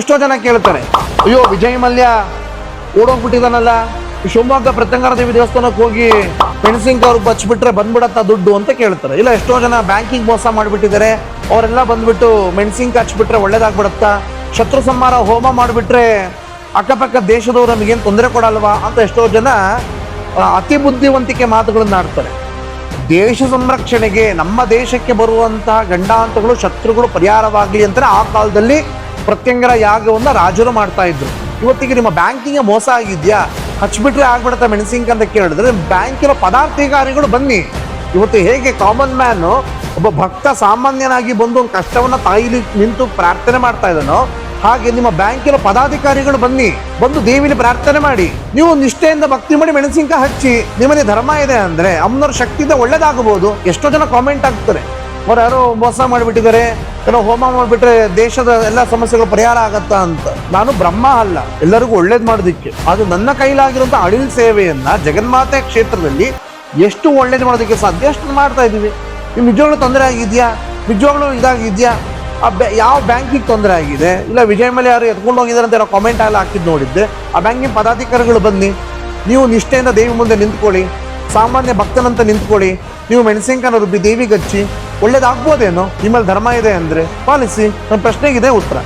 ಎಷ್ಟೋ ಜನ ಕೇಳ್ತಾರೆ ಅಯ್ಯೋ, ವಿಜಯ್ ಮಲ್ಯ ಓಡೋಗ್ಬಿಟ್ಟಿದಾನಲ್ಲ. ಶಿವಮೊಗ್ಗ ಪ್ರತ್ಯಂಗಾರ ದೇವಿ ದೇವಸ್ಥಾನಕ್ಕೆ ಹೋಗಿ ಪೆನ್ಸಿಂಗ್ ಅವ್ರಿಗೆ ಬಚ್ಬಿಟ್ರೆ ಬಂದ್ಬಿಡತ್ತ ದುಡ್ಡು ಅಂತ ಕೇಳ್ತಾರೆ. ಇಲ್ಲ, ಎಷ್ಟೋ ಜನ ಬ್ಯಾಂಕಿಂಗ್ ಮೋಸ ಮಾಡಿಬಿಟ್ಟಿದ್ದಾರೆ. ಅವರೆಲ್ಲ ಬಂದ್ಬಿಟ್ಟು ಮೆಣಸಿನ್ಕಾಯಿ ಹಚ್ಬಿಟ್ರೆ ಒಳ್ಳೇದಾಗ್ಬಿಡತ್ತಾ. ಶತ್ರು ಸಂಹಾರ, ಹೋಮ ಮಾಡಿಬಿಟ್ರೆ ಅಕ್ಕಪಕ್ಕ ದೇಶದವ್ರು ನಮಗೇನು ತೊಂದರೆ ಕೊಡಲ್ವಾ ಅಂತ ಎಷ್ಟೋ ಜನ ಅತಿ ಬುದ್ಧಿವಂತಿಕೆ ಮಾತುಗಳನ್ನು ಆಡ್ತಾರೆ. ದೇಶ ಸಂರಕ್ಷಣೆಗೆ ನಮ್ಮ ದೇಶಕ್ಕೆ ಬರುವಂತಹ ಗಂಡಾಂತಗಳು, ಶತ್ರುಗಳು ಪರಿಹಾರವಾಗಲಿ ಅಂತಾನೆ ಆ ಕಾಲದಲ್ಲಿ ಪ್ರತ್ಯಂಗರ ಯಾಗವನ್ನ ರಾಜರು ಮಾಡ್ತಾ ಇದ್ರು. ಇವತ್ತಿಗೆ ನಿಮ್ಮ ಬ್ಯಾಂಕಿಂಗ್ ಮೋಸ ಆಗಿದ್ಯಾ? ಹಚ್ಬಿಟ್ರೆ ಆಗ್ಬಿಡುತ್ತೆ ಮೆಣಸಿನ್ಕಾಯಿ ಅಂತ ಕೇಳಿದ್ರೆ ಬ್ಯಾಂಕಿನ ಪದಾರ್ಥಿಕಾರಿಗಳು ಬನ್ನಿ. ಇವತ್ತು ಹೇಗೆ ಕಾಮನ್ ಮ್ಯಾನ್ ಒಬ್ಬ ಭಕ್ತ ಸಾಮಾನ್ಯನಾಗಿ ಬಂದು ಒಂದು ಕಷ್ಟವನ್ನು ತಾಯಿಲಿ ನಿಂತು ಪ್ರಾರ್ಥನೆ ಮಾಡ್ತಾ ಇದ್ದಾನೋ, ಹಾಗೆ ನಿಮ್ಮ ಬ್ಯಾಂಕಿನ ಪದಾಧಿಕಾರಿಗಳು ಬನ್ನಿ. ಬಂದು ದೇವಿಲಿ ಪ್ರಾರ್ಥನೆ ಮಾಡಿ. ನೀವು ನಿಷ್ಠೆಯಿಂದ ಭಕ್ತಿ ಮಾಡಿ ಮೆಣಸಿನ್ಕಾಯಿ ಹಚ್ಚಿ. ನಿಮ್ಮಲ್ಲಿ ಧರ್ಮ ಇದೆ ಅಂದ್ರೆ ಅಮ್ಮನವ್ರ ಶಕ್ತಿಯಿಂದ ಒಳ್ಳೇದಾಗಬಹುದು. ಎಷ್ಟೋ ಜನ ಕಾಮೆಂಟ್ ಆಗ್ತಾರೆ ಅವ್ರು ಯಾರೋ ಮೋಸ ಮಾಡಿಬಿಟ್ಟಿದ್ದಾರೆ. ಏನೋ ಹೋಮ ಮಾಡಿಬಿಟ್ರೆ ದೇಶದ ಎಲ್ಲ ಸಮಸ್ಯೆಗಳು ಪರಿಹಾರ ಆಗತ್ತಾ ಅಂತ. ನಾನು ಬ್ರಹ್ಮ ಅಲ್ಲ, ಎಲ್ಲರಿಗೂ ಒಳ್ಳೇದು ಮಾಡೋದಿಕ್ಕೆ. ಅದು ನನ್ನ ಕೈಲಾಗಿರುವಂತ ಅಳಿಲ್ ಸೇವೆಯನ್ನ ಜಗನ್ಮಾತೆ ಕ್ಷೇತ್ರದಲ್ಲಿ ಎಷ್ಟು ಒಳ್ಳೇದು ಮಾಡೋದಕ್ಕೆ ಸಾಧ್ಯ ಅಷ್ಟು ಮಾಡ್ತಾ ಇದೀವಿ ನಿಮ್ ನಿಜವಾಗ್ಲೂ ತೊಂದರೆ ಆಗಿದ್ಯಾ? ನಿಜವಾಗ್ಲೂ ಇದಾಗಿದ್ಯಾ? ಆ ಬ್ಯಾ, ಯಾವ ಬ್ಯಾಂಕಿಗೆ ತೊಂದರೆ ಆಗಿದೆ? ಇಲ್ಲ ವಿಜಯ್ ಮೇಲೆ ಯಾರು ಎತ್ಕೊಂಡು ಹೋಗಿದ್ದಾರೆ ಅಂತ ಕಾಮೆಂಟ್ ಎಲ್ಲ ಹಾಕಿದ್ ನೋಡಿದ್ದೆ ಆ ಬ್ಯಾಂಕಿನ ಪದಾಧಿಕಾರಿಗಳು ಬನ್ನಿ. ನೀವು ನಿಷ್ಠೆಯಿಂದ ದೇವಿ ಮುಂದೆ ನಿಂತ್ಕೊಳ್ಳಿ. ಸಾಮಾನ್ಯ ಭಕ್ತನಂತ ನಿಂತ್ಕೊಳ್ಳಿ. ನೀವು ಮೆಣಸಿನ್ಕಾಯಿ ರುಬ್ಬಿ ದೇವಿಗಚ್ಚಿ ಒಳ್ಳೇದಾಗ್ಬೋದೇನೋ? ನಿಮ್ಮಲ್ಲಿ ಧರ್ಮ ಇದೆ ಅಂದರೆ ಪಾಲಿಸಿ ನಮ್ಮ ಪ್ರಶ್ನೆಗಿದೆ ಉತ್ತರ.